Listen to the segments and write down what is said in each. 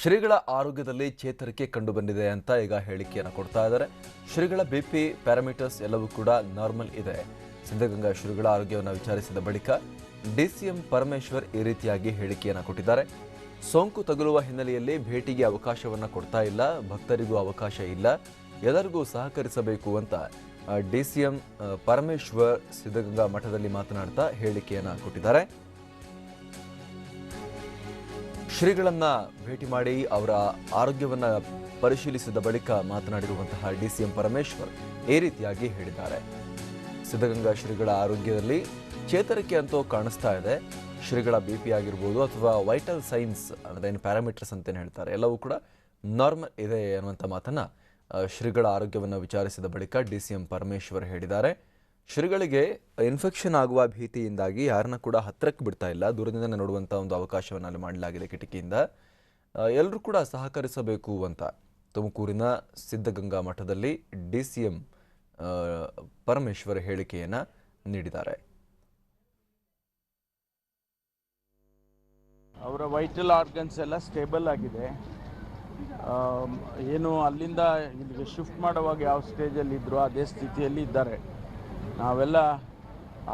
ಶ್ರೀಗಳ ಆರೋಗ್ಯದಲ್ಲಿ ಚೇತರಿಕೆ ಕಂಡು ಬಂದಿದೆ ಅಂತ ಈಗ ಹೇಳಿಕೆಯನ್ನು ಕೊಡ್ತಾ ಇದ್ದಾರೆ. ಶ್ರೀಗಳ ಬಿ ಪಿ ಪ್ಯಾರಾಮೀಟರ್ಸ್ ಎಲ್ಲವೂ ಕೂಡ ನಾರ್ಮಲ್ ಇದೆ. ಸಿದ್ಧಗಂಗಾ ಶ್ರೀಗಳ ಆರೋಗ್ಯವನ್ನು ವಿಚಾರಿಸಿದ ಬಳಿಕ ಡಿಸಿಎಂ ಪರಮೇಶ್ವರ್ ಈ ರೀತಿಯಾಗಿ ಹೇಳಿಕೆಯನ್ನು ಕೊಟ್ಟಿದ್ದಾರೆ. ಸೋಂಕು ತಗುಲುವ ಹಿನ್ನೆಲೆಯಲ್ಲಿ ಭೇಟಿಗೆ ಅವಕಾಶವನ್ನು ಕೊಡ್ತಾ ಇಲ್ಲ, ಭಕ್ತರಿಗೂ ಅವಕಾಶ ಇಲ್ಲ, ಎಲ್ಲರಿಗೂ ಸಹಕರಿಸಬೇಕು ಅಂತ ಡಿಸಿಎಂ ಪರಮೇಶ್ವರ್ ಸಿದ್ಧಗಂಗಾ ಮಠದಲ್ಲಿ ಮಾತನಾಡ್ತಾ ಹೇಳಿಕೆಯನ್ನು ಕೊಟ್ಟಿದ್ದಾರೆ. ಶ್ರೀಗಳನ್ನ ಭೇಟಿ ಮಾಡಿ ಅವರ ಆರೋಗ್ಯವನ್ನ ಪರಿಶೀಲಿಸಿದ ಬಳಿಕ ಮಾತನಾಡಿರುವಂತಹ ಡಿಸಿಎಂ ಪರಮೇಶ್ವರ್ ಈ ರೀತಿಯಾಗಿ ಹೇಳಿದ್ದಾರೆ. ಸಿದ್ಧಗಂಗಾ ಶ್ರೀಗಳ ಆರೋಗ್ಯದಲ್ಲಿ ಚೇತರಿಕೆ ಅಂತೂ ಕಾಣಿಸ್ತಾ ಇದೆ. ಶ್ರೀಗಳ ಬಿ ಪಿ ಆಗಿರ್ಬೋದು ಅಥವಾ ವೈಟಲ್ ಸೈನ್ಸ್ ಅನ್ನೋದೇನು ಪ್ಯಾರಾಮೀಟರ್ಸ್ ಅಂತೇನು ಹೇಳ್ತಾರೆ, ಎಲ್ಲವೂ ಕೂಡ ನಾರ್ಮಲ್ ಇದೆ ಅನ್ನುವಂಥ ಮಾತನ್ನು ಶ್ರೀಗಳ ಆರೋಗ್ಯವನ್ನು ವಿಚಾರಿಸಿದ ಬಳಿಕ ಡಿ ಸಿ ಎಂ ಪರಮೇಶ್ವರ್ ಹೇಳಿದ್ದಾರೆ. ಶ್ರೀಗಳಿಗೆ ಇನ್ಫೆಕ್ಷನ್ ಆಗುವ ಭೀತಿಯಿಂದಾಗಿ ಯಾರನ್ನ ಕೂಡ ಹತ್ತಿರಕ್ಕೆ ಬಿಡ್ತಾ ಇಲ್ಲ. ದೂರದಿಂದ ನೋಡುವಂಥ ಒಂದು ಅವಕಾಶವನ್ನು ಅಲ್ಲಿ ಮಾಡಲಾಗಿದೆ ಕಿಟಕಿಯಿಂದ. ಎಲ್ಲರೂ ಕೂಡ ಸಹಕರಿಸಬೇಕು ಅಂತ. ತುಮಕೂರಿನ ಸಿದ್ಧಗಂಗಾ ಮಠದಲ್ಲಿ ಡಿ ಸಿ ಎಂ ಪರಮೇಶ್ವರ್ ಹೇಳಿಕೆಯನ್ನು ನೀಡಿದ್ದಾರೆ. ಅವರ ವೈಟಲ್ ಆರ್ಗನ್ಸ್ ಎಲ್ಲ ಸ್ಟೇಬಲ್ ಆಗಿದೆ. ಏನು ಅಲ್ಲಿಂದ ಇಲ್ಲಿಗೆ ಶಿಫ್ಟ್ ಮಾಡುವಾಗ ಯಾವ ಸ್ಟೇಜಲ್ಲಿ ಇದ್ದರು ಅದೇ ಸ್ಥಿತಿಯಲ್ಲಿ ಇದ್ದಾರೆ. ನಾವೆಲ್ಲ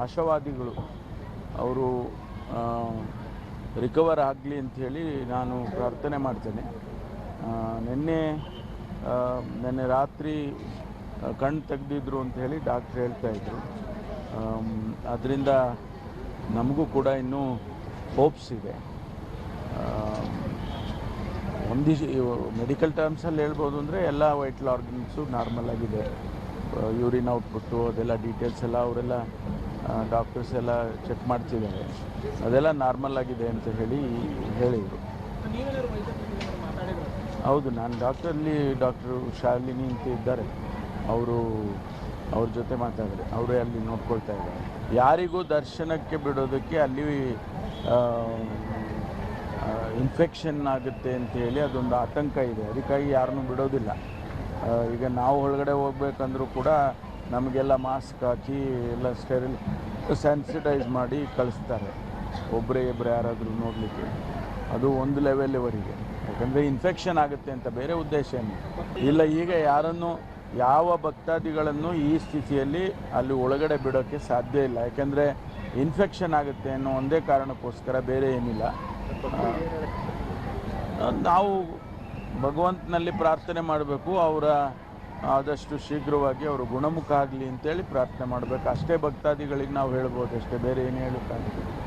ಆಶಾವಾದಿಗಳು. ಅವರು ರಿಕವರ್ ಆಗಲಿ ಅಂಥೇಳಿ ನಾನು ಪ್ರಾರ್ಥನೆ ಮಾಡ್ತೇನೆ. ನಿನ್ನೆ ನಿನ್ನೆ ರಾತ್ರಿ ಕಣ್ಣು ತೆಗೆದಿದ್ರು ಅಂತ ಹೇಳಿ ಡಾಕ್ಟ್ರ್ ಹೇಳ್ತಾ ಇದ್ರು. ಅದರಿಂದ ನಮಗೂ ಕೂಡ ಇನ್ನೂ ಹೋಪ್ಸ್ ಇದೆ. ಒಂದು ಮೆಡಿಕಲ್ ಟರ್ಮ್ಸಲ್ಲಿ ಹೇಳ್ಬೋದು ಅಂದರೆ ಎಲ್ಲ ವೈಟಲ್ ಆರ್ಗನ್ಸು ನಾರ್ಮಲ್ ಆಗಿದೆ. ಯೂರಿನ್ ಔಟ್ಪುಟ್ಟು ಅದೆಲ್ಲ ಡೀಟೇಲ್ಸ್ ಎಲ್ಲ ಅವರೆಲ್ಲ ಡಾಕ್ಟರ್ಸ್ ಎಲ್ಲ ಚೆಕ್ ಮಾಡ್ತಿದ್ದಾರೆ. ಅದೆಲ್ಲ ನಾರ್ಮಲ್ ಆಗಿದೆ ಅಂತ ಹೇಳಿ ಹೇಳಿದರು. ಹೌದು, ನಾನು ಡಾಕ್ಟರ್ಲಿ ಡಾಕ್ಟ್ರು ಶಾಲಿನಿ ಅಂತ ಇದ್ದಾರೆ. ಅವರು, ಅವ್ರ ಜೊತೆ ಮಾತಾಡಿದ್ರೆ ಅವರೇ ಅಲ್ಲಿ ನೋಡ್ಕೊಳ್ತಾ ಇದ್ದಾರೆ. ಯಾರಿಗೂ ದರ್ಶನಕ್ಕೆ ಬಿಡೋದಕ್ಕೆ ಅಲ್ಲಿ ಇನ್ಫೆಕ್ಷನ್ ಆಗುತ್ತೆ ಅಂತ ಹೇಳಿ ಅದೊಂದು ಆತಂಕ ಇದೆ. ಅದಕ್ಕಾಗಿ ಯಾರನ್ನೂ ಬಿಡೋದಿಲ್ಲ. ಈಗ ನಾವು ಒಳಗಡೆ ಹೋಗ್ಬೇಕಂದ್ರೂ ಕೂಡ ನಮಗೆಲ್ಲ ಮಾಸ್ಕ್ ಹಾಕಿ ಎಲ್ಲ ಸ್ಟೆರಿಲ್ ಸ್ಯಾನಿಟೈಸ್ ಮಾಡಿ ಕಳಿಸ್ತಾರೆ. ಒಬ್ಬರೇ ಇಬ್ಬರು ಯಾರಾದರೂ ನೋಡಲಿಕ್ಕೆ. ಅದು ಒಂದು ಲೆವೆಲ್ವರೆಗೆ ಯಾಕಂದರೆ ಇನ್ಫೆಕ್ಷನ್ ಆಗುತ್ತೆ ಅಂತ ಬೇರೆ ಉದ್ದೇಶ ಏನು ಇಲ್ಲ, ಈಗ ಯಾರನ್ನು, ಯಾವ ಭಕ್ತಾದಿಗಳನ್ನು ಈ ಸ್ಥಿತಿಯಲ್ಲಿ ಅಲ್ಲಿ ಒಳಗಡೆ ಬಿಡೋಕ್ಕೆ ಸಾಧ್ಯ ಇಲ್ಲ. ಯಾಕೆಂದರೆ ಇನ್ಫೆಕ್ಷನ್ ಆಗುತ್ತೆ ಅನ್ನೋ ಒಂದೇ ಕಾರಣಕ್ಕೋಸ್ಕರ ಬೇರೆ ಏನಿಲ್ಲ. ನಾವು ಭಗವಂತನಲ್ಲಿ ಪ್ರಾರ್ಥನೆ ಮಾಡಬೇಕು, ಅವರ ಆದಷ್ಟು ಶೀಘ್ರವಾಗಿ ಅವರು ಗುಣಮುಖ ಆಗಲಿ ಅಂತೇಳಿ ಪ್ರಾರ್ಥನೆ ಮಾಡಬೇಕು. ಅಷ್ಟೇ ಭಕ್ತಾದಿಗಳಿಗೆ ನಾವು ಹೇಳ್ಬೋದು, ಅಷ್ಟೇ ಬೇರೆ ಏನು ಹೇಳೋಕ್ಕಾಗಲ್ಲ.